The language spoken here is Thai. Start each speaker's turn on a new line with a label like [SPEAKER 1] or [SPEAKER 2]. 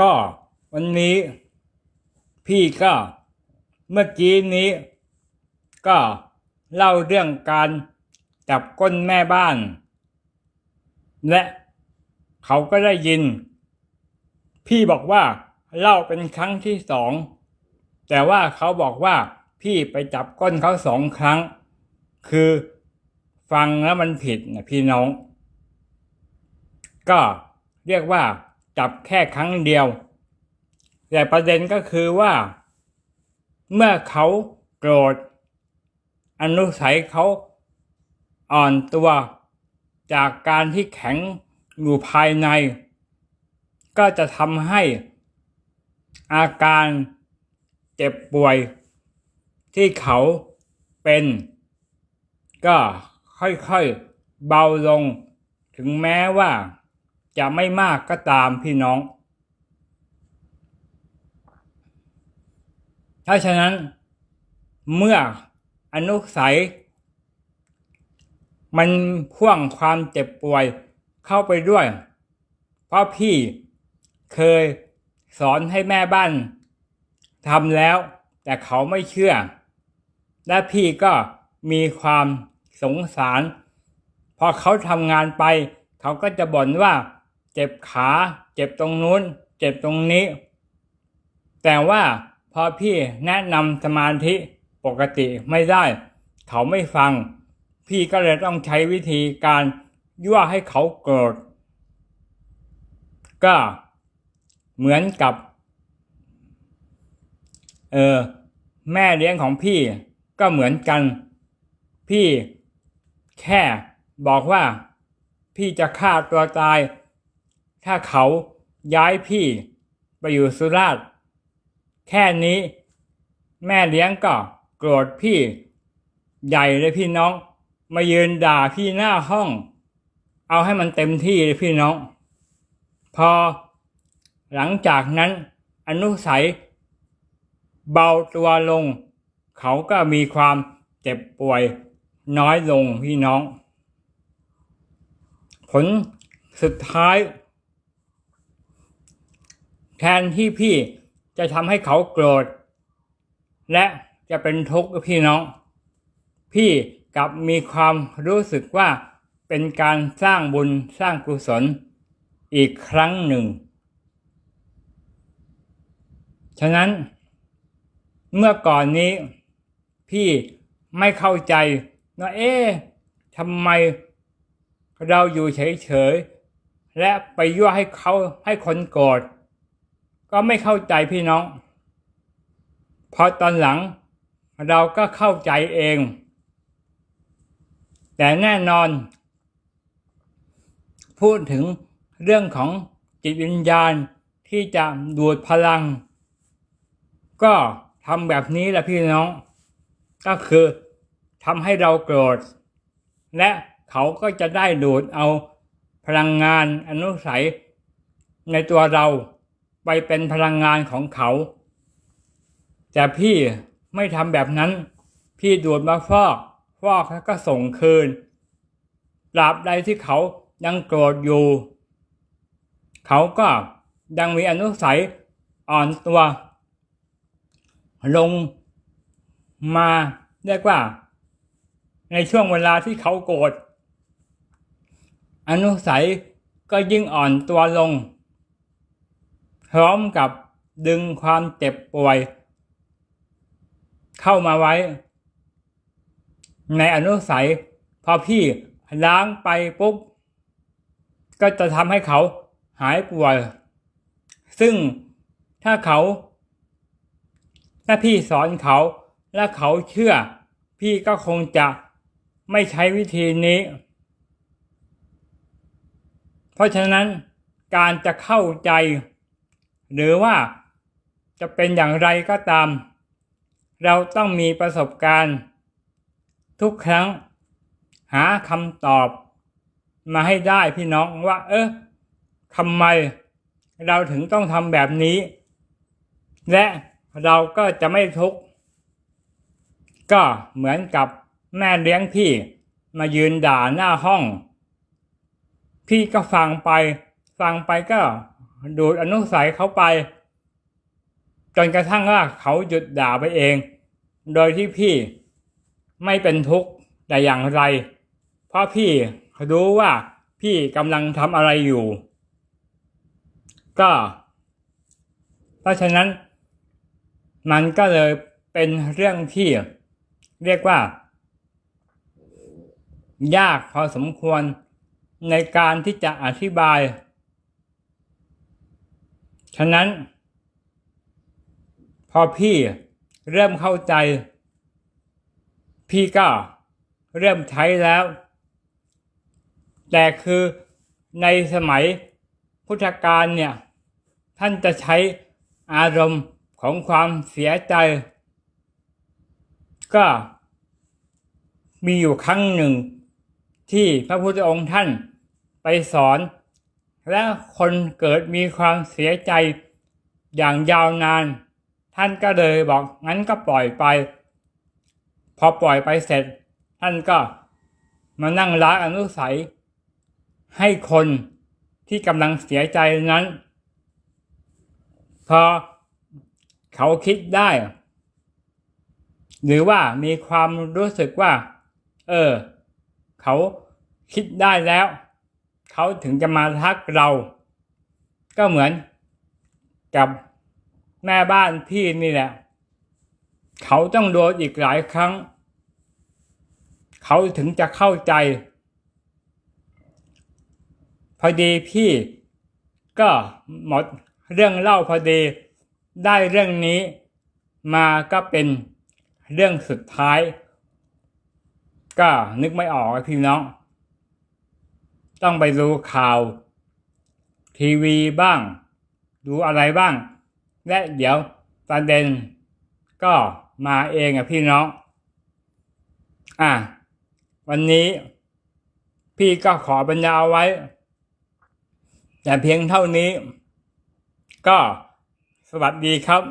[SPEAKER 1] ก็วันนี้ พี่ก็เมื่อกี้นี้ ก็เล่าเรื่องการจับก้นแม่บ้าน และเขาก็ได้ยิน พี่บอกว่าเล่าเป็นครั้งที่สอง แต่ว่าเขาบอกว่าพี่ไปจับก้นเขาสองครั้ง คือฟังแล้วมันผิดนะพี่น้อง ก็เรียกว่า จับแค่ครั้งเดียว แต่ประเด็นก็คือว่า เมื่อเขาโกรธอนุสัยเขาอ่อนตัวจากการที่แข็งอยู่ภายใน ก็จะทำให้อาการเจ็บป่วยที่เขาเป็น ก็ค่อยๆเบาลงถึงแม้ว่า จะไม่มากก็ตามพี่น้อง ถ้าฉะนั้นเมื่ออนุสัย มันพ่วงความเจ็บป่วยเข้าไปด้วย เพราะพี่เคยสอนให้แม่บ้านทำแล้ว แต่เขาไม่เชื่อ และพี่ก็มีความสงสาร พอเขาทำงานไป เขาก็จะบ่นว่า เจ็บขา เจ็บตรงนู้น เจ็บตรงนี้ แต่ว่าพอพี่แนะนำสมาธิปกติไม่ได้ เขาไม่ฟัง พี่ก็เลยต้องใช้วิธีการยั่วให้เขาโกรธก็เหมือนกับเออแม่เลี้ยงของพี่ก็เหมือนกัน พี่แค่บอกว่าพี่จะฆ่าตัวตาย ถ้าเขาย้ายพี่ไปอยู่สุราษฎร์แค่นี้ แม่เลี้ยงก็โกรธพี่ ใหญ่เลยพี่น้อง มายืนด่าพี่หน้าห้อง เอาให้มันเต็มที่เลยพี่น้อง พอ หลังจากนั้น อนุสัย เบาตัวลง เขาก็มีความเจ็บป่วยน้อยลงพี่น้อง ผลสุดท้าย นที่พี่จะทำให้เขาโกรธ และจะเป็นทุกข์กับพี่น้อง พี่กลับมีความรู้สึกว่าเป็นการสร้างบุญสร้างกุศลอีกครั้งหนึ่ง ฉะนั้น เมื่อก่อนนี้ พี่ไม่เข้าใจว่าเอ๊ะทำไมเราอยู่เฉยๆและไปยั่วให้เขาให้คนโกรธ ก็ไม่เข้าใจพี่น้อง พอตอนหลังเราก็เข้าใจเอง แต่แน่นอน พูดถึงเรื่องของจิตวิญญาณที่จะดูดพลัง ก็ทำแบบนี้แหละพี่น้อง ก็คือทำให้เราโกรธ และเขาก็จะได้ดูดเอาพลังงานอนุสัยในตัวเรา ไปเป็นพลังงานของเขา แต่พี่ไม่ทำแบบนั้น พี่ดูดมาฟอก ฟอกแล้วก็ส่งคืนตราบใดที่เขายังโกรธอยู่ เขาก็ยังมีอนุสัยอ่อนตัว ลงมาเรียกว่า ในช่วงเวลาที่เขาโกรธอนุสัยก็ยิ่งอ่อนตัวลง พร้อมกับดึงความเจ็บป่วย เข้ามาไว้ ในอนุสัย พอพี่ล้างไปปุ๊บ ก็จะทำให้เขาหายป่วย ซึ่งถ้าเขาถ้าพี่สอนเขาและเขาเชื่อ พี่ก็คงจะไม่ใช้วิธีนี้ เพราะฉะนั้นการจะเข้าใจ หรือว่าจะเป็นอย่างไรก็ตาม เราต้องมีประสบการณ์ ทุกครั้ง หาคำตอบ มาให้ได้พี่น้องว่า เออทำไม เราถึงต้องทำแบบนี้ และเราก็จะไม่ทุกข์ก็เหมือนกับแม่เลี้ยงพี่มายืนด่าหน้าห้อง พี่ก็ฟังไป ฟังไปก็ ดูดอนุสัยเขาไป จนกระทั่งว่าเขาหยุดด่าไปเอง โดยที่พี่ไม่เป็นทุกข์แต่อย่างไร เพราะพี่รู้ว่าพี่กำลังทำอะไรอยู่ ก็ เพราะฉะนั้น มันก็เลยเป็นเรื่องที่เรียกว่า ยากพอสมควรในการที่จะอธิบาย ฉะนั้น พอพี่เริ่มเข้าใจ พี่ก็เริ่มใช้แล้ว แต่คือในสมัยพุทธกาลเนี่ย ท่านจะใช้อารมณ์ของความเสียใจ ก็มีอยู่ครั้งหนึ่งที่พระพุทธองค์ท่านไปสอน และคนเกิดมีความเสียใจอย่างยาวนาน ท่านก็เลยบอกงั้นก็ปล่อยไป พอปล่อยไปเสร็จ ท่านก็มานั่งล้างอนุสัย ให้คนที่กำลังเสียใจนั้น พอเขาคิดได้ หรือว่ามีความรู้สึกว่า เออ เขาคิดได้แล้ว เขาถึงจะมาทักเรา ก็เหมือนกับแม่บ้านพี่นี่แหละ เขาต้องโดนอีกหลายครั้ง เขาถึงจะเข้าใจ พอดีพี่ก็หมดเรื่องเล่าพอดีได้เรื่องนี้มาก็เป็นเรื่องสุดท้าย ก็นึกไม่ออกพี่น้อง ต้องไปดูข่าว ทีวีบ้าง ดูอะไรบ้าง และเดี๋ยวประเด็นก็มาเองอะพี่น้อง อะ วันนี้พี่ก็ขอบรรยายเอาไว้ แต่เพียงเท่านี้ ก็สวัสดีครับ